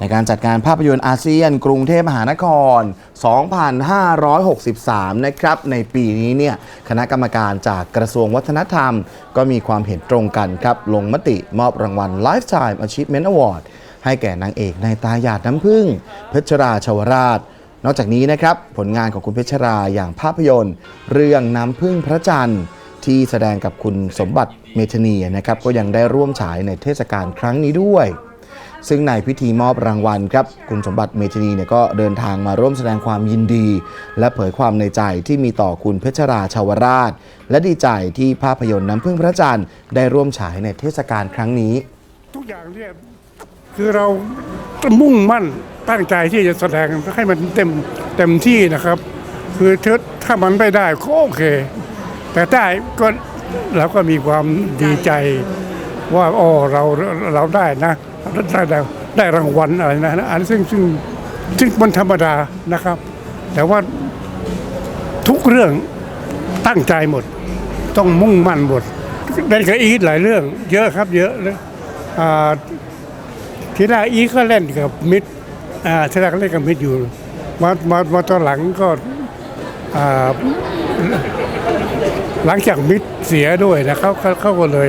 ในการจัดการภาพยนตร์อาเซียน กรุงเทพมหานคร 2563 นะครับ ในปีนี้เนี่ยคณะกรรมการจากกระทรวงวัฒนธรรม ก็มีความเห็นตรงกันครับ ลงมติมอบรางวัล Lifetime Achievement Award ให้แก่นางเอกในตาหยาดน้ำผึ้งเพชรราชวราช นอกจากนี้นะครับ ผลงานของคุณเพชรราอย่างภาพยนตร์ เรื่องน้ำพึ่งพระจันทร์ที่แสดงกับคุณสมบัติเมธนีนะครับก็ยังได้ร่วมฉายในเทศกาลครั้งนี้ด้วย ซึ่งในพิธีมอบรางวัลครับคุณสมบัติเมธานีเนี่ยก็เดินทางมาร่วมแสดงความยินดี และเผยความในใจที่มีต่อคุณเพชรราชาวราช และดีใจที่ภาพยนตร์น้ำพึ่งพระจันทร์ได้ร่วมฉายในเทศกาลครั้งนี้ ทุกอย่างเนี่ยคือเรามุ่งมั่นตั้งใจที่จะแสดงให้มันเต็มเต็มที่นะครับ คือถ้ามันไม่ได้ก็โอเค แต่ได้ก็เราก็มีความดีใจ ว่าอ๋อเราเราได้นะได้ได้ได้รางวัลอะไรนะอันซึ่งซึ่งซึ่งมันธรรมดานะครับ แต่ว่าทุกเรื่องตั้งใจหมด ต้องมุ่งมั่นหมดเล่นกับอีทหลายเรื่อง เยอะครับ เยอะเลยอ่าทีแรกอีทก็เล่นกับมิดทีแรกเล่นกับมิดอยู่มามามาตอนหลังก็หลังจากมิดเสียด้วยนะเขาเขาเขาก็เลย